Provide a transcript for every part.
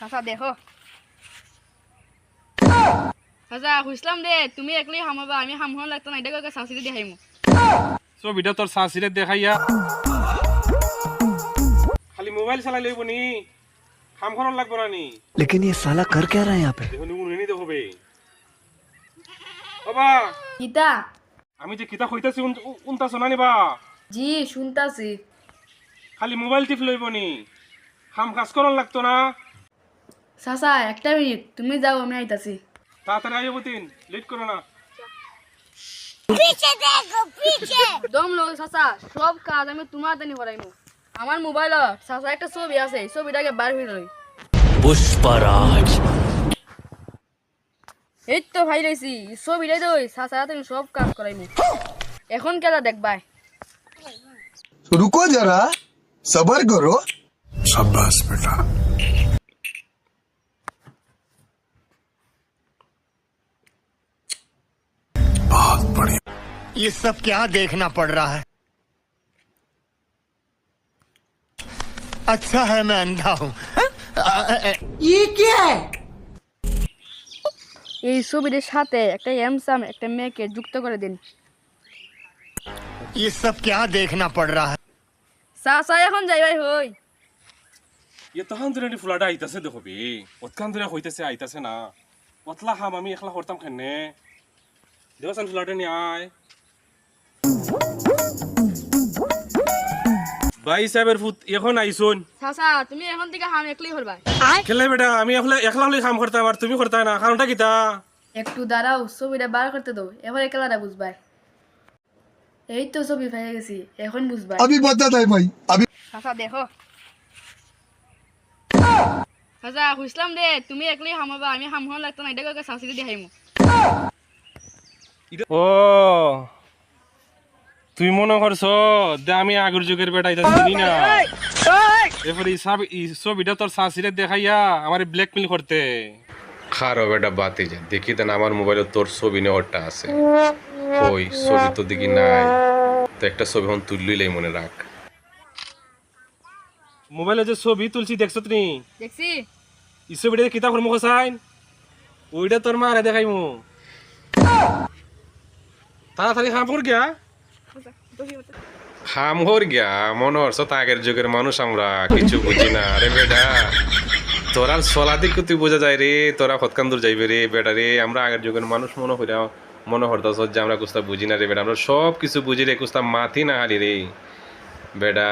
চাচা দেখো চাচা খুঁজলাম দে তুমি একলি হামাবা আমি হামহন লাগতো না এটা করে চাষিতে দেখাই মোক ছবিটা তোর শাশিরে দেখাইয়া খালি মোবাইল চালাই লইব নি কাম করার লাগবো না নি लेकिन ये साला कर क्या रहा है यहाँ पे দেখুন উনি দেখবে বাবা গীতা আমি যে কিতা কইতাছি উনতা শোনা নিবা জি শুনতাছি খালি মোবাইল টিপ লইব নি কাম কাজ করার লাগতো না সাসা একটা মিনিট তুমি যাও আমি আইতাছি। তাড়াতাড়ি আইও বুতিন লেট করো না। পিছে দেখো পিছে। দম লো সাসা সব কাজ আমি তোমার দানি করাইমু। আমার মোবাইল সাসা একটা ছবি আছে ছবিটাকে বার হই লই। পুষ্পরাজ। এই তো ভাই রইছি ছবিটাই দই সাসা তুমি সব কাজ করাইমু। এখন কেলা দেখবাই? রুকো যারা সবার করো। সাবাস বেটা। ये सब क्या देखना पड़ रहा है अच्छा है मैं अंधा हूँ এই ছবিটার সাথে একটা এমসাম একটা মেয়েকে যুক্ত করে দিন ये सब क्या देखना पड़ रहा है চাচা এখন যাইবাই হই ইয়ে তখন ধরে ফুলাটা আইতাছে দেখবি অতখান ধরে হইতেছে আইতাছে না অতলা খাম আমি একলা করতাম খেনে দেওয়াসান ফুলাটা নিয়ে আয় ভাই সাহেবের ফুত এখন আইসুন। সাসা তুমি এখন থেকে হাম একলাই করবা খেলে বেটা আমি একলা একলা হলে কাম করতাম আর তুমি করতা না। কারণটা কিতা? একটু দাঁড়াও ছবিটা বার করতে দাও। এবার একলাটা বুঝবাই এই তো ছবি পেয়ে গেছি এখন বুঝবাই আমি বাদা তাই ভাই আমি সাসা দেখো। সাসা হুইসলাম দে তুমি একলাই হামাবা আমি হাম হন লাগতো না এটা কাছে সাসিতে দেখাইমু ও। তুই মনে করছ যে আমি আগের যুগের বেটা এটা চিনি না? এরপরে এই সব এই ছবিটা তোর শাশিরে দেখাইয়া আমার ব্ল্যাকমেল করতে। খারো বেটা বাতি যা দেখি দেন আমার মোবাইলে তোর ছবি নেওয়ারটা আছে। ওই ছবি তো দেখি নাই। তো একটা ছবি এখন তুললই মনে রাখ। মোবাইলে যে ছবি তুলছি দেখছ তুমি? দেখছি। এই ছবিটা কিতা করব সাইন? ওইটা তোর মারে দেখাইমু। তাড়াতাড়ি হাম কর গিয়া। খাম হর গিয়া মনে আগের যুগের মানুষ আমরা, কিছু বুঝি না। রে বেটা, তোরা চলা দিক তুই বোঝা যায় রে, তোরা হতকান দূর যাইবে রে, বেটা রে, আমরা আগের যুগের মানুষ মনে মনে যে আমরা কুস্তা বুঝি না রে বেটা, আমরা সব কিছু বুঝি রে, কুস্তা মাথি না হালি রে। বেটা,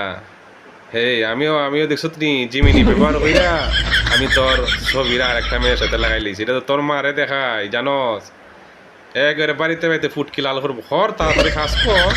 হে, আমিও আমিও দেখছ তুমি, জিমিনি ব্যবহার কইরা আমি তোর ছবিরা আর একটা মেয়ের সাথে লাগাই লিছি এটা তো তোর মারে দেখাই, জানস। একবারে বাড়িতে বাড়িতে ফুটকি লাল করব হর তাড়াতাড়ি খাস কর